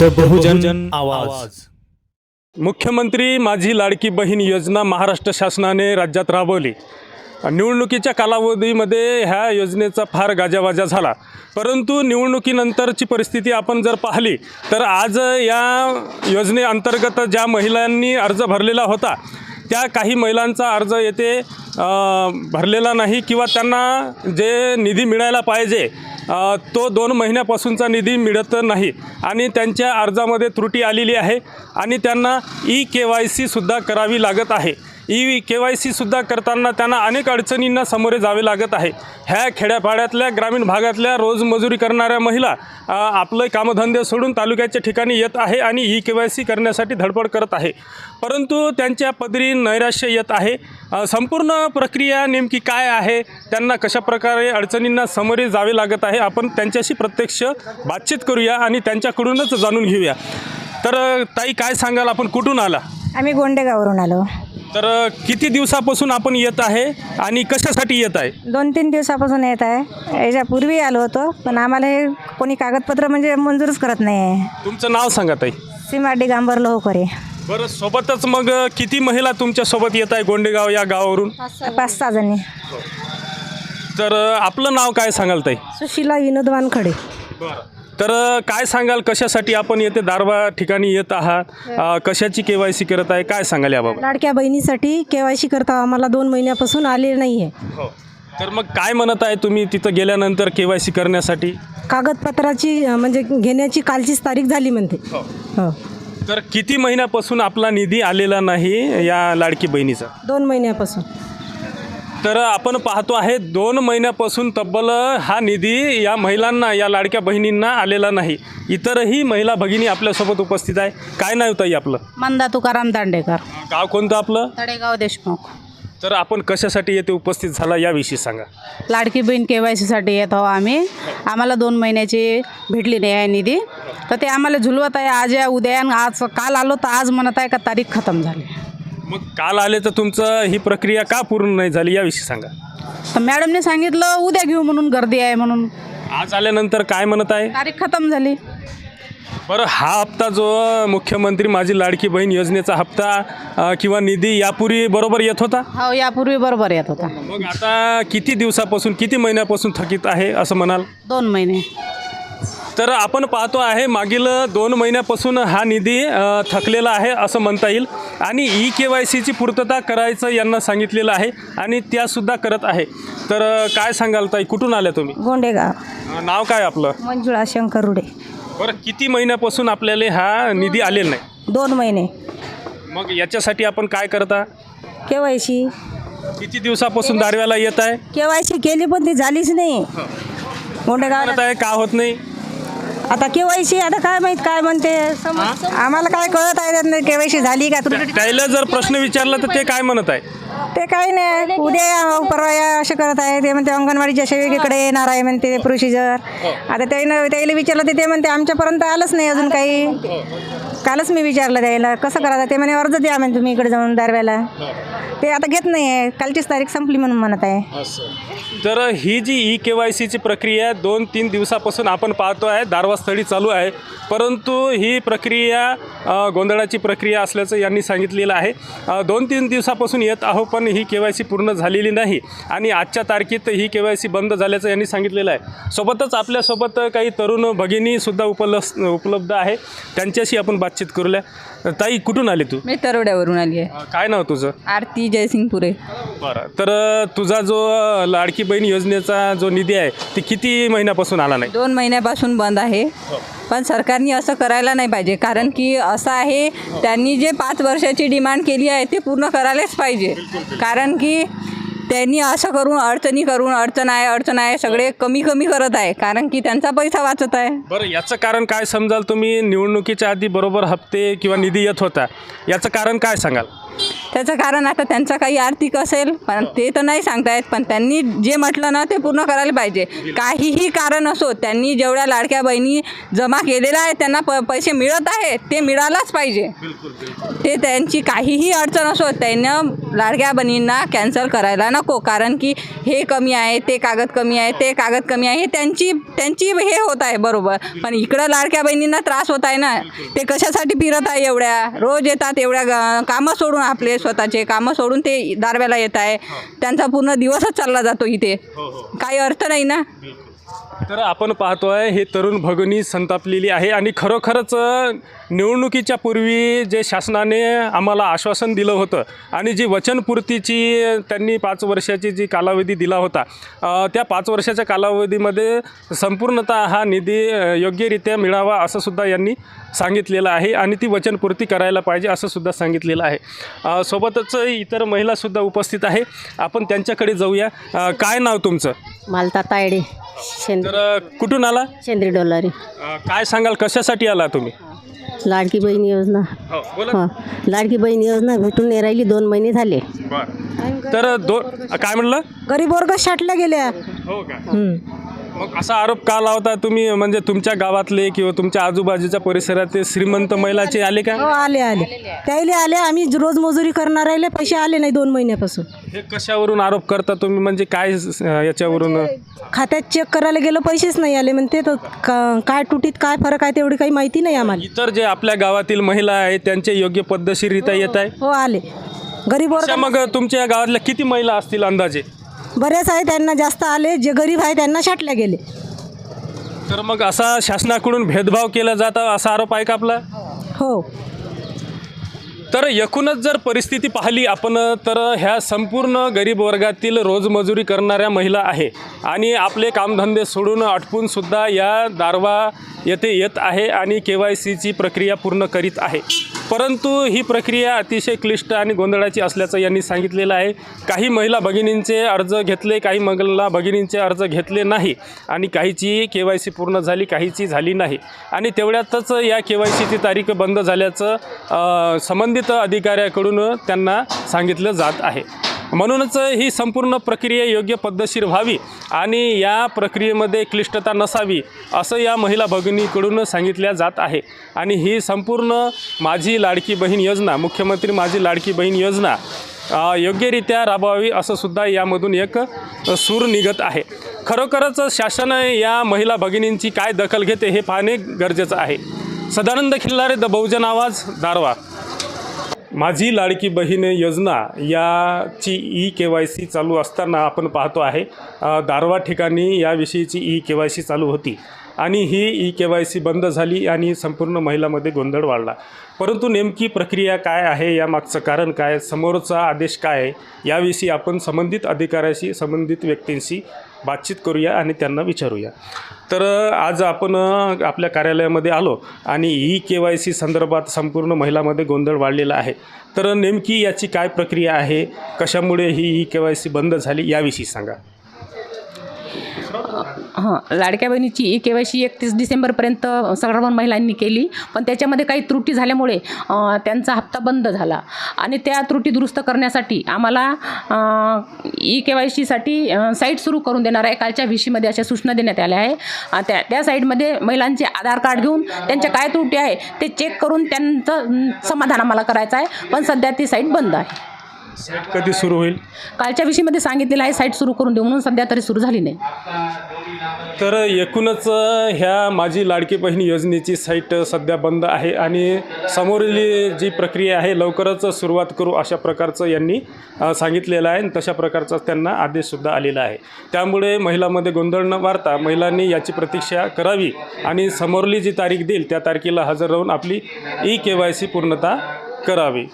The बहुजन आवाज. मुख्यमंत्री माझी लाडकी बहीण योजना महाराष्ट्र शासनाने राज्यात राबवली. निवडणुकीच्या कालावधीमध्ये ह्या योजनेचा फार गाजावाजा झाला. परंतु निवडणुकीनंतरची परिस्थिती आपण जर पाहिली तर आज या योजनेअंतर्गत ज्या महिलांनी अर्ज भरलेला होता त्या काही महिलांचा अर्ज येथे भरलेला नाही किंवा त्यांना जे निधी मिळायला पाहिजे तो दोन महिन्यापासूनचा निधी मिळत नाही. आणि त्यांच्या अर्जामध्ये त्रुटी आलेली आहे आणि त्यांना ई के वाय सीसुद्धा करावी लागत आहे. ई के वाय सीसुद्धा करताना त्यांना अनेक अडचणींना सामोरे जावे लागत आहे. ह्या खेड्यापाड्यातल्या ग्रामीण भागातल्या रोजमजुरी करणाऱ्या महिला आपले आपलं कामधंदे सोडून तालुक्याच्या ठिकाणी येत आहे आणि ई के वाय सी करण्यासाठी धडपड करत आहे. परंतु त्यांच्या पदरी नैराश्य येत आहे. संपूर्ण प्रक्रिया नेमकी काय आहे? त्यांना कशाप्रकारे अडचणींना सामोरे जावे लागत आहे? आपण त्यांच्याशी प्रत्यक्ष बातचीत करूया आणि त्यांच्याकडूनच जाणून घेऊया. तर ताई काय सांगाल? आपण कुठून आला? आम्ही गोंडेगावरून आलो. तर किती दिवसापासून आपण येत आहे आणि कशासाठी येत आहे? दोन तीन दिवसापासून येत आहे. याच्यापूर्वी आलो होतो पण आम्हाला हे कोणी कागदपत्र म्हणजे मंजूरच करत नाही आहे. तुमचं नाव सांगा ताई. सीमा डिगांबर लोहकरे. बरं सोबतच मग किती महिला तुमच्यासोबत येत आहे गोंडेगाव या गावावरून? पाच सहा जणी. तर आपलं नाव काय सांगाल ताई? सुशिला विनोद वानखडे. तर काय सांगाल? कशासाठी आपण येथे दारवा ठिकाणी येत आहात? अ, कशाची के वाय सी करत आहे? काय सांगाल याबाबत? लाडक्या बहिणीसाठी के वाय सी करता आम्हाला दोन महिन्यापासून आले नाही आहे हो. तर मग काय म्हणत आहे तुम्ही तिथं गेल्यानंतर के वाय सी करण्यासाठी? कागदपत्राची अं, म्हणजे घेण्याची कालचीच तारीख झाली म्हणते. हो. तर किती महिन्यापासून आपला निधी आलेला नाही या लाडकी बहिणीचा? दोन महिन्यापासून. तर आपण पाहतो आहे दोन महिन्यापासून तब्बल हा निधी या महिलांना या लाडक्या बहिणींना आलेला नाही. इतरही महिला भगिनी आपल्यासोबत उपस्थित आहे. काय नाही ताई आपलं? मंदा तुकाराम दांडेकर. गाव कोणतं आपलं? तळेगाव देशमुख. तर आपण कशासाठी येथे उपस्थित झाला याविषयी सांगा. लाडकी बहीण के वाय सीसाठी येत आहो आम्ही. आम्हाला दोन महिन्याची भेटली नाही आहे निधी. तर ते आम्हाला झुलवत आहे. आज या उद्या आणि आज काल आलो तर आज म्हणत आहे का तारीख खतम झाली. मग काल आले तर तुमचं ही प्रक्रिया का पूर्ण नाही झाली याविषयी सांगा. तर मॅडमने सांगितलं उद्या घेऊ म्हणून गर्दी आहे म्हणून. आज आल्यानंतर काय म्हणत आहे? तारीख खतम झाली. बरं हा हप्ता जो मुख्यमंत्री माझी लाडकी बहीण योजनेचा हप्ता अ, किंवा निधी यापूर्वी बरोबर येत होता? हो यापूर्वी बरोबर येत होता. मग आता किती दिवसापासून किती महिन्यापासून थकीत आहे असं म्हणाल? दोन महिने. तर आपण पाहतो आहे मागील दोन महिन्यापासून हा निधी थकलेला आहे असं म्हणता येईल. आणि ई के वाय सीची पूर्तता करायचं यांना सांगितलेलं आहे आणि त्यासुद्धा करत आहे. तर काय सांगाल ताई? कुठून आल्या तुम्ही? गोंडेगाव. नाव काय आपलं? मंजुळा शंकर रुडे. बरं किती महिन्यापासून आपल्याला हा निधी आलेला नाही? दोन महिने. मग याच्यासाठी आपण काय करता? K Y C. किती दिवसापासून दारव्याला येत आहे? के वाय सी केली पण ती झालीच नाही. गोंडेगाव म्हणत आहे का होत नाही? आता के वाय सी आता काय माहीत काय म्हणते? समज आम्हाला काय कळत आहे त्यातनं के वाय सी झाली का? त्रुटी त्याला जर प्रश्न विचारला तर ते काय म्हणत आहे? ते काही नाही. उद्या या परवा या असं करत आहे. ते म्हणते अंगणवाडीच्या सेविकेकडे येणार आहे म्हणते प्रोसिजर आता त्यानं त्याला विचारलं तर ते म्हणते आमच्यापर्यंत आलंच नाही अजून काही. कालच मी विचारलं त्याला कसं करायचं? ते म्हणे अर्ज द्या म्हणे तुम्ही इकडे जाऊन दारव्याला ते आता घेत नाही आहे कालचीच तारीख संपली म्हणून म्हणत आहे. तर ही जी ई के वाय सीची प्रक्रिया दोन तीन दिवसापासून आपण पाहतो आहे दारवास्थळी चालू आहे. परंतु ही प्रक्रिया गोंधळाची प्रक्रिया असल्याचं यांनी सांगितलेलं आहे. दोन तीन दिवसापासून येत आहो पण ही के वाय सी पूर्ण झालेली नाही. आणि आजच्या तारखेत ही के वाय सी बंद झाल्याचं यांनी सांगितलेलं आहे. सोबतच आपल्यासोबत काही तरुण भगिनीसुद्धा उपलब्ध उपलब्ध आहे. त्यांच्याशी आपण बातचीत करूया ताई कुठून आली तू? मी तरवड्यावरून आली आहे. काय नाव तुझं? आरती जयसिंगपुरे. बरं. तर तुझा जो लाडकी बहीण योजनेचा जो निधी आहे ते किती महिन्यापासून आला नाही? दोन महिन्यापासून बंद आहे. पण सरकारने असं करायला नाही पाहिजे. कारण की असं आहे त्यांनी जे पाच वर्षाची डिमांड केली आहे ते पूर्ण करायलाच पाहिजे. कारण की त्यांनी असं करून अडचणी करून अडचण आहे अडचण आहे सगळे कमी कमी करत आहे. कारण की त्यांचा पैसा वाचत आहे. बरं याचं कारण काय समजाल तुम्ही? निवडणुकीच्या आधी बरोबर हप्ते किंवा निधी येत होता. याचं कारण काय सांगाल? त्याचं कारण आता त्यांचं काही आर्थिक असेल पण ते तर नाही सांगता येत पण त्यांनी जे म्हटलं ना ते पूर्ण करायला पाहिजे. काहीही कारण असो त्यांनी जेवढ्या लाडक्या बहिणी जमा केलेल्या आहेत त्यांना प पैसे मिळत आहेत ते मिळायलाच पाहिजे. ते त्यांची काहीही अडचण असो त्यानं लाडक्या बहिणींना कॅन्सल करायला नको कारण की हे कमी आहे ते कागद कमी आहे ते कागद कमी आहे हे त्यांची त्यांची हे होत आहे बरोबर. पण इकडं लाडक्या बहिणींना त्रास होत आहे ना ते कशासाठी फिरत आहे एवढ्या? रोज येतात एवढ्या कामं सोडून आपले स्वतःचे कामं सोडून ते दारव्याला येत आहे. त्यांचा पूर्ण दिवसच चालला जातो इथे. काही अर्थ नाही ना? तर आपण पाहतोय हे तरुण भगनी संतापलेली आहे आणि खरोखरच निवडणुकीच्या पूर्वी जे शासनाने आम्हाला आश्वासन दिलं होतं आणि जी वचनपूर्तीची त्यांनी पाच वर्षाची जी कालावधी दिला होता त्या पाच वर्षाच्या कालावधीमध्ये संपूर्णतः हा निधी योग्यरित्या मिळावा असं सुद्धा यांनी सांगितलेलं आहे आणि ती वचनपूर्ती करायला पाहिजे असं सुद्धा सांगितलेलं आहे. सोबतच इतर महिलासुद्धा उपस्थित आहे. आपण त्यांच्याकडे जाऊया. काय नाव तुमचं? मालता तायडे. शेंद्री तर कुठून आला? शेंद्री डोलारी. अ, काय सांगाल कशासाठी आला तुम्ही? लाडकी बहीण योजना. हो बोला. हो लाडकी बहीण योजना भेटून नाही राहिली दोन महिने झाले. तर दो काय म्हणलं? गरीब वर्ग शाटल्या गेल्या. हो का? मग असा आरोप का लावता तुम्ही? म्हणजे तुमच्या गावातले किंवा तुमच्या आजूबाजूच्या परिसरातले श्रीमंत महिलाचे आले. का? हो आले आले. त्याईले आले आम्ही रोज मजुरी करणार राहिले पैसे आले नाही दोन महिन्यापासून. हे कशावरून आरोप करता तुम्ही? म्हणजे काय स- याच्यावरून? खात्यात चेक करायला गेलो पैसेच नाही आले. म्हणते तर का- काय तुटीत काय फरक आहे तेवढी काही माहिती नाही आम्हाला. इतर जे आपल्या गावातील महिला आहेत त्यांचे योग्य पद्धतशीररित्या येत आहे? हो आले. गरीब वर्ग अशा मग तुमच्या गावातल्या किती महिला असतील अंदाजे? बरेच आहे त्यांना जास्त आले जे गरीब आहे त्यांना शाटल्या गेले. तर मग असा शासनाकडून भेदभाव केला जाता असा आरोप आहे का आपला? हो. तर एकूणच जर परिस्थिती पाहिली आपण तर ह्या संपूर्ण गरीब वर्गातील रोजमजुरी करणाऱ्या महिला आहे. आणि आपले कामधंदे सोडून अटपून सुद्धा या दारवा येथे येत आहे आणि के वाय सीची प्रक्रिया पूर्ण करीत आहे. परंतु ही प्रक्रिया अतिशय क्लिष्ट आणि गोंधळाची असल्याचं यांनी सांगितलेलं आहे. काही महिला भगिनींचे अर्ज घेतले काही महिला भगिनींचे अर्ज घेतले नाही आणि काहीची के वाय सी पूर्ण झाली काहीची झाली नाही. आणि तेवढ्यातच या के वाय सीची तारीख बंद झाल्याचं संबंधित अधिकाऱ्याकडून त्यांना सांगितलं जात आहे. म्हणूनच ही संपूर्ण प्रक्रिया योग्य पद्धतशीर व्हावी आणि या प्रक्रियेमध्ये क्लिष्टता नसावी असं या महिला भगिनीकडून सांगितल्या जात आहे. आणि ही संपूर्ण माझी लाडकी बहीण योजना मुख्यमंत्री माझी लाडकी बहीण योजना योग्यरित्या राबवावी असं सुद्धा यामधून एक सूर निघत आहे. खरोखरच शासन या महिला भगिनींची काय दखल घेते हे पाहणे गरजेचं आहे. सदानंद खिल्लारे द बहुजन आवाज दारवा माझी लाडकी बहीण योजना याची ई के वाय सी चालू असताना आपण पाहतो आहे. दारवा ठिकाणी याविषयीची ई के वाय सी चालू होती. आणि ही ई के वाय सी बंद झाली आणि संपूर्ण महिलामध्ये गोंधळ वाढला. परंतु नेमकी प्रक्रिया काय आहे यामागचं कारण काय समोरचा आदेश काय आहे याविषयी आपण संबंधित अधिकाऱ्याशी संबंधित व्यक्तींशी बातचीत करूया आणि त्यांना विचारूया. तर आज आपण आपल्या कार्यालयामध्ये आलो आणि ई के वाय सी संदर्भात संपूर्ण महिलामध्ये गोंधळ वाढलेला आहे. तर नेमकी याची काय प्रक्रिया आहे कशामुळे ही ई के वाय सी बंद झाली याविषयी सांगा. हां लाडक्या बहिणीची ई के वाय सी एकतीस डिसेंबरपर्यंत सर्व महिलांनी केली. पण त्याच्यामध्ये काही त्रुटी झाल्यामुळे त्यांचा हप्ता बंद झाला. आणि त्या त्रुटी दुरुस्त करण्यासाठी आम्हाला ई के वाय सीसाठी साईट सुरू करून देणार आहे. कालच्या विषयीमध्ये अशा सूचना देण्यात आल्या आहे त्या त्या साईटमध्ये महिलांचे आधार कार्ड घेऊन त्यांच्या काय त्रुटी आहे ते चेक करून त्यांचं समाधान आम्हाला करायचं आहे. पण सध्या ती साईट बंद आहे. साईट कधी सुरू होईल? कालच्या विषयीमध्ये सांगितलेलं आहे साईट सुरू करून देऊ म्हणून सध्या तरी सुरू झाली नाही. तर एकूणच ह्या माझी लाडकी बहीण योजनेची साईट सध्या बंद आहे आणि समोरील जी प्रक्रिया आहे लवकरच सुरुवात करू अशा प्रकारचं यांनी सांगितलेलं आहे आणि तशा प्रकारचा त्यांना आदेशसुद्धा आलेला आहे. त्यामुळे महिलांमध्ये गोंधळ न वाढता महिलांनी याची प्रतीक्षा करावी आणि समोरली जी तारीख देईल त्या तारखेला हजर राहून आपली ई के वाय सी पूर्णता करावी.